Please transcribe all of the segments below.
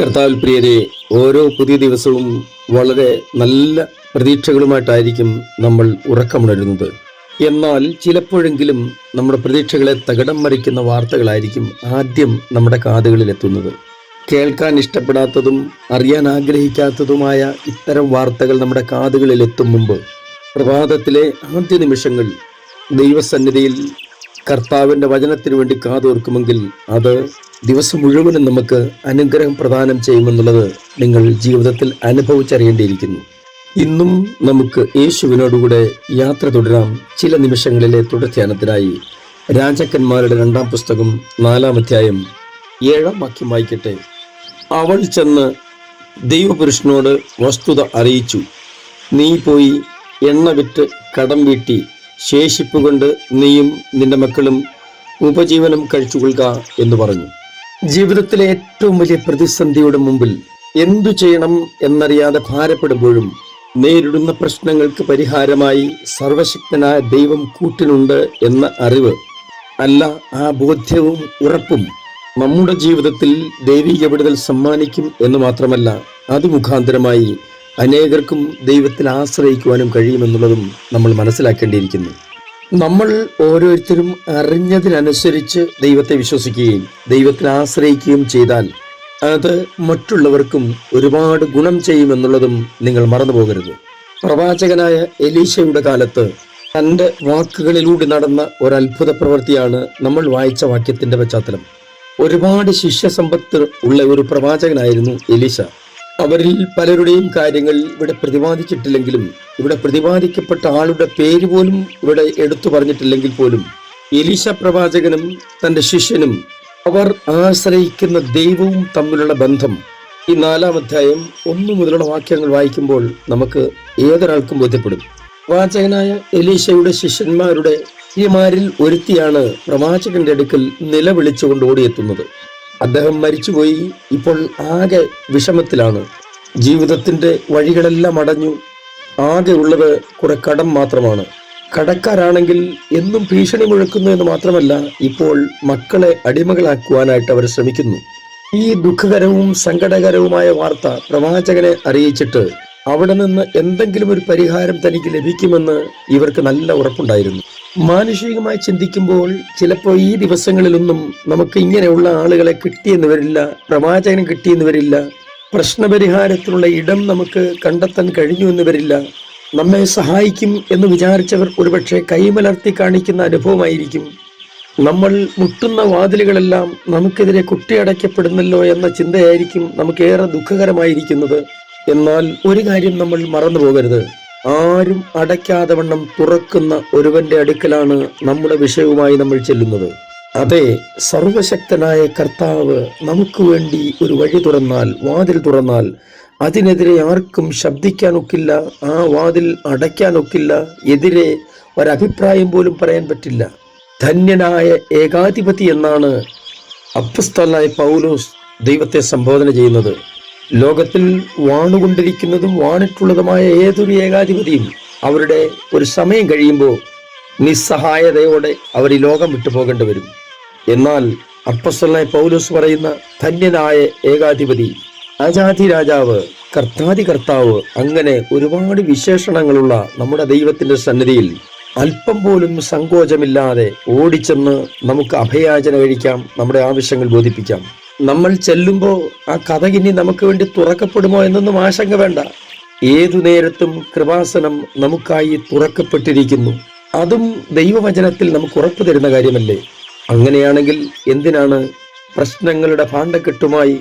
കർത്താവിൽ പ്രിയരെ ഓരോ പുതിയ ദിവസവും വളരെ നല്ല പ്രതീക്ഷകളുമായിട്ടായിരിക്കും നമ്മൾ ഉറക്കമുണരുന്നത്. എന്നാൽ ചിലപ്പോഴെങ്കിലും നമ്മുടെ പ്രതീക്ഷകളെ തകടം മറിക്കുന്ന വാർത്തകളായിരിക്കും ആദ്യം നമ്മുടെ കാതുകളിൽ എത്തുന്നത് കേൾക്കാൻ ഇഷ്ടപ്പെടാത്തതും അറിയാൻ ആഗ്രഹിക്കാത്തതുമായ ഇത്തരം വാർത്തകൾ നമ്മുടെ കാതുകളിൽ എത്തും മുമ്പ്. പ്രഭാതത്തിലെ ആദ്യ നിമിഷങ്ങൾ ദൈവസന്നിധിയിൽ കർത്താവിന്റെ വചനത്തിന് വേണ്ടി കാതോർക്കുമെങ്കിൽ അത് ദിവസം മുഴുവനും നമുക്ക് അനുഗ്രഹം പ്രദാനം ചെയ്യുമെന്നുള്ളത് നിങ്ങൾ ജീവിതത്തിൽ അനുഭവിച്ചറിയേണ്ടിയിരിക്കുന്നു. ഇന്നും നമുക്ക് യേശുവിനോടുകൂടെ യാത്ര തുടരാം. ചില നിമിഷങ്ങളിലെ തുടർധ്യാനത്തിനായി രാജാക്കന്മാരുടെ രണ്ടാം പുസ്തകം നാലാം അധ്യായം ഏഴാം വാക്യം വായിക്കട്ടെ. അവൾ ചെന്ന് ദൈവപുരുഷനോട് വസ്തുത അറിയിച്ചു. നീ പോയി എണ്ണ വിറ്റ് കടം വീട്ടി. ശേഷിപ്പ് കൊണ്ട് നീയും നിന്റെ മക്കളും ഉപജീവനം കഴിച്ചുകൊള്ളുക എന്ന് പറഞ്ഞു. ജീവിതത്തിലെ ഏറ്റവും വലിയ പ്രതിസന്ധിയുടെ മുമ്പിൽ എന്തു ചെയ്യണം എന്നറിയാതെ ഭാരപ്പെടുമ്പോഴും നേരിടുന്ന പ്രശ്നങ്ങൾക്ക് പരിഹാരമായി സർവശക്തനായ ദൈവം കൂട്ടിനുണ്ട് എന്ന അറിവ് അല്ല ആ ബോധ്യവും ഉറപ്പും നമ്മുടെ ജീവിതത്തിൽ ദൈവിക വിടുതൽ സമ്മാനിക്കും എന്ന് മാത്രമല്ല അത് മുഖാന്തരമായി അനേകർക്കും ദൈവത്തിൽ ആശ്രയിക്കുവാനും കഴിയുമെന്നുള്ളതും നമ്മൾ മനസ്സിലാക്കേണ്ടിയിരിക്കുന്നു. നമ്മൾ ഓരോരുത്തരും അറിഞ്ഞതിനനുസരിച്ച് ദൈവത്തെ വിശ്വസിക്കുകയും ദൈവത്തിൽ ആശ്രയിക്കുകയും ചെയ്താൽ അത് മറ്റുള്ളവർക്കും ഒരുപാട് ഗുണം ചെയ്യുമെന്നുള്ളതും നിങ്ങൾ മറന്നു പോകരുത് പ്രവാചകനായ എലീശയുടെ കാലത്ത് തന്റെ വാക്കുകളിലൂടെ നടന്ന ഒരു പ്രവൃത്തിയാണ് നമ്മൾ വായിച്ച വാക്യത്തിന്റെ പശ്ചാത്തലം. ഒരുപാട് ശിഷ്യസമ്പത്ത് ഉള്ള ഒരു പ്രവാചകനായിരുന്നു എലീശ. അവരിൽ പലരുടെയും കാര്യങ്ങൾ ഇവിടെ പ്രതിപാദിച്ചിട്ടില്ലെങ്കിലും ഇവിടെ പ്രതിപാദിക്കപ്പെട്ട ആളുടെ പേര് പോലും ഇവിടെ എടുത്തു പറഞ്ഞിട്ടില്ലെങ്കിൽ പോലും എലീശ പ്രവാചകനും തന്റെ ശിഷ്യനും അവർ ആശ്രയിക്കുന്ന ദൈവവും തമ്മിലുള്ള ബന്ധം ഈ നാലാം അധ്യായം ഒന്നു മുതലുള്ള വാക്യങ്ങൾ വായിക്കുമ്പോൾ നമുക്ക് ഏതൊരാൾക്കും ബോധ്യപ്പെടും. പ്രവാചകനായ എലീശയുടെ ശിഷ്യന്മാരുടെ ഈ മാരിൽ ഒരുത്തിയാണ് പ്രവാചകന്റെ അടുക്കൽ നിലവിളിച്ചുകൊണ്ട് ഓടിയെത്തുന്നത്. അദ്ദേഹം മരിച്ചുപോയി. ഇപ്പോൾ ആകെ വിഷമത്തിലാണ്. ജീവിതത്തിന്റെ വഴികളെല്ലാം അടഞ്ഞു. ആകെ ഉള്ളത് കുറെ കടം മാത്രമാണ്. കടക്കാരാണെങ്കിൽ എന്നും ഭീഷണി മുഴക്കുന്നു എന്ന് മാത്രമല്ല ഇപ്പോൾ മക്കളെ അടിമകളാക്കുവാനായിട്ട് അവർ ശ്രമിക്കുന്നു. ഈ ദുഃഖകരവും സങ്കടകരവുമായ വാർത്ത പ്രവാചകനെ അറിയിച്ചിട്ട് അവിടെ നിന്ന് എന്തെങ്കിലും ഒരു പരിഹാരം തനിക്ക് ലഭിക്കുമെന്ന് ഇവർക്ക് നല്ല ഉറപ്പുണ്ടായിരുന്നു. മാനുഷികമായി ചിന്തിക്കുമ്പോൾ ചിലപ്പോൾ ഈ ദിവസങ്ങളിലൊന്നും നമുക്ക് ഇങ്ങനെയുള്ള ആളുകളെ കിട്ടിയെന്ന് വരില്ല പ്രവാചകൻ കിട്ടിയെന്ന് വരില്ല പ്രശ്നപരിഹാരത്തിനുള്ള ഇടം നമുക്ക് കണ്ടെത്താൻ കഴിഞ്ഞു എന്ന് വരില്ല. നമ്മെ സഹായിക്കും എന്ന് വിചാരിച്ചവർ ഒരുപക്ഷെ കൈമലർത്തി കാണിക്കുന്ന അനുഭവമായിരിക്കും. നമ്മൾ മുട്ടുന്ന വാതിലുകളെല്ലാം നമുക്കെതിരെ കുട്ടിയടയ്ക്കപ്പെടുന്നല്ലോ എന്ന ചിന്തയായിരിക്കും നമുക്കേറെ ദുഃഖകരമായിരിക്കുന്നത്. എന്നാൽ ഒരു കാര്യം നമ്മൾ മറന്നു പോകരുത്. ആരും അടയ്ക്കാതെ വണ്ണം തുറക്കുന്ന ഒരുവന്റെ അടുക്കലാണ് നമ്മുടെ വിഷയവുമായി നമ്മൾ ചെല്ലുന്നത്. അതെ സർവശക്തനായ കർത്താവ് നമുക്ക് വേണ്ടി ഒരു വഴി തുറന്നാൽ വാതിൽ തുറന്നാൽ അതിനെതിരെ ആർക്കും ശബ്ദിക്കാനൊക്കില്ല ആ വാതിൽ അടയ്ക്കാനൊക്കില്ല എതിരെ ഒരഭിപ്രായം പോലും പറയാൻ പറ്റില്ല. ധന്യനായ ഏകാധിപതി എന്നാണ് അപ്പസ്തലായ പൗലോസ് ദൈവത്തെ സംബോധന ചെയ്യുന്നത്. ലോകത്തിൽ വാണുകൊണ്ടിരിക്കുന്നതും വാണിട്ടുള്ളതുമായ ഏതൊരു ഏകാധിപതിയും അവരുടെ ഒരു സമയം കഴിയുമ്പോൾ നിസ്സഹായതയോടെ അവർ ഈ ലോകം വിട്ടുപോകേണ്ടി വരും. എന്നാൽ അപ്പസ്വലായ പൗലോസ് പറയുന്ന ധന്യനായ ഏകാധിപതി അജാതി രാജാവ് കർത്താതി കർത്താവ് അങ്ങനെ ഒരുപാട് വിശേഷണങ്ങളുള്ള നമ്മുടെ ദൈവത്തിന്റെ സന്നിധിയിൽ അല്പം പോലും സങ്കോചമില്ലാതെ ഓടിച്ചെന്ന് നമുക്ക് അഭയാചന കഴിക്കാം നമ്മുടെ ആവശ്യങ്ങൾ ബോധിപ്പിക്കാം. നമ്മൾ ചെല്ലുമ്പോൾ ആ കഥ ഇനി നമുക്ക് വേണ്ടി തുറക്കപ്പെടുമോ എന്നൊന്നും ആശങ്ക വേണ്ട. ഏതു നേരത്തും കൃപാസനം നമുക്കായി തുറക്കപ്പെട്ടിരിക്കുന്നു. അതും ദൈവവചനത്തിൽ നമുക്ക് ഉറപ്പു തരുന്ന കാര്യമല്ലേ? അങ്ങനെയാണെങ്കിൽ എന്തിനാണ് പ്രശ്നങ്ങളുടെ ഭാണ്ഡക്കെട്ടുമായി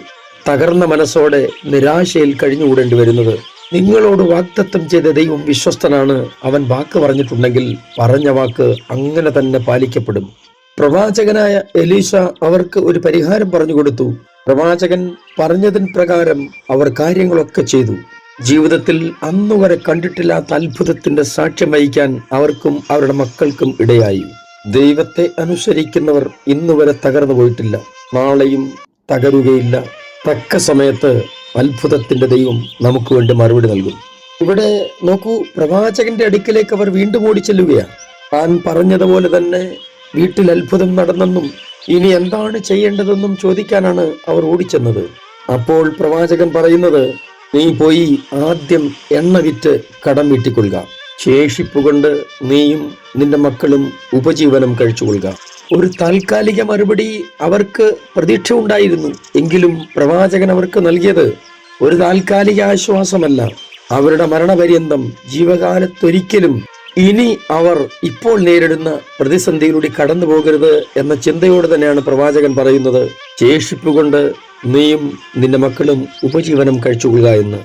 തകർന്ന മനസ്സോടെ നിരാശയിൽ കഴിഞ്ഞുകൂടേണ്ടി വരുന്നത്? നിങ്ങളോട് വാക്തത്വം ചെയ്ത ദൈവം വിശ്വസ്തനാണ്. അവൻ വാക്ക് പറഞ്ഞിട്ടുണ്ടെങ്കിൽ പറഞ്ഞ വാക്ക് അങ്ങനെ തന്നെ പാലിക്കപ്പെടും. പ്രവാചകനായ എലീഷ അവർക്ക് ഒരു പരിഹാരം പറഞ്ഞു കൊടുത്തു. പ്രവാചകൻ പറഞ്ഞതിന് പ്രകാരം അവർ കാര്യങ്ങളൊക്കെ ചെയ്തു. ജീവിതത്തിൽ അന്നുവരെ കണ്ടിട്ടില്ലാത്ത അത്ഭുതത്തിന്റെ സാക്ഷ്യം വഹിക്കാൻ അവർക്കും അവരുടെ മക്കൾക്കും ഇടയായി. ദൈവത്തെ അനുസരിക്കുന്നവർ ഇന്നുവരെ തകർന്നു പോയിട്ടില്ല. നാളെയും തകരുകയില്ല. തക്ക സമയത്ത് അത്ഭുതത്തിന്റെ ദൈവം നമുക്ക് വേണ്ടി മറുപടി നൽകും. ഇവിടെ നോക്കൂ പ്രവാചകന്റെ അടുക്കിലേക്ക് അവർ വീണ്ടും ഓടി ചെല്ലുകയാണ് താൻ പറഞ്ഞതുപോലെ തന്നെ വീട്ടിൽ അത്ഭുതം നടന്നെന്നും ഇനി എന്താണ് ചെയ്യേണ്ടതെന്നും ചോദിക്കാനാണ് അവർ ഓടിച്ചെന്നത്. അപ്പോൾ പ്രവാചകൻ പറയുന്നത് നീ പോയി ആദ്യം എണ്ണ വിറ്റ് കടം വീട്ടിക്കൊള്ളുക. ശേഷിപ്പുകൊണ്ട് നീയും നിന്റെ മക്കളും ഉപജീവനം കഴിച്ചുകൊള്ളുക. ഒരു താൽക്കാലിക മറുപടി അവർക്ക് പ്രതീക്ഷ ഉണ്ടായിരുന്നു. എങ്കിലും പ്രവാചകൻ അവർക്ക് നൽകിയത് ഒരു താൽക്കാലിക ആശ്വാസമല്ല. അവരുടെ മരണപര്യന്തം ജീവകാലത്തൊരിക്കലും ഇനി അവർ ഇപ്പോൾ നേരിടുന്ന പ്രതിസന്ധിയിലൂടെ കടന്നു പോകരുത് എന്ന ചിന്തയോടെ തന്നെയാണ് പ്രവാചകൻ പറയുന്നത്. ശേഷിപ്പുകൊണ്ട് നീയും നിന്റെ മക്കളും ഉപജീവനം കഴിച്ചുകൊള്ളുക എന്ന്.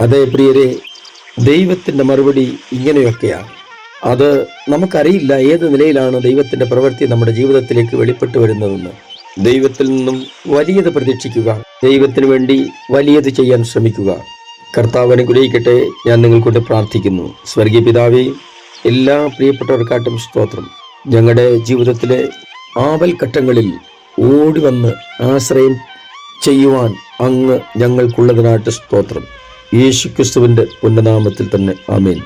അതേ പ്രിയരെ ദൈവത്തിന്റെ മറുപടി ഇങ്ങനെയൊക്കെയാണ് അത് നമുക്കറിയില്ല ഏത് നിലയിലാണ് ദൈവത്തിന്റെ പ്രവൃത്തി നമ്മുടെ ജീവിതത്തിലേക്ക് വെളിപ്പെട്ടു വരുന്നതെന്ന്. ദൈവത്തിൽ നിന്നും വലിയത് പ്രതീക്ഷിക്കുക. ദൈവത്തിന് വേണ്ടി വലിയത് ചെയ്യാൻ ശ്രമിക്കുക. കർത്താവ് അനുഗ്രഹിക്കട്ടെ. ഞാൻ നിങ്ങൾക്കൊണ്ട് പ്രാർത്ഥിക്കുന്നു. സ്വർഗീയ പിതാവേ എല്ലാ പ്രിയപ്പെട്ടവർക്കാട്ടും സ്തോത്രം. ഞങ്ങളുടെ ജീവിതത്തിലെ ആവൽഘട്ടങ്ങളിൽ ഓടി വന്ന് ആശ്രയം ചെയ്യുവാൻ അങ്ങ് ഞങ്ങൾക്കുള്ളതിനായിട്ട് സ്തോത്രം. യേശുക്രിസ്തുവിന്റെ ഉന്നനാമത്തിൽ തന്നെ ആമേൻ.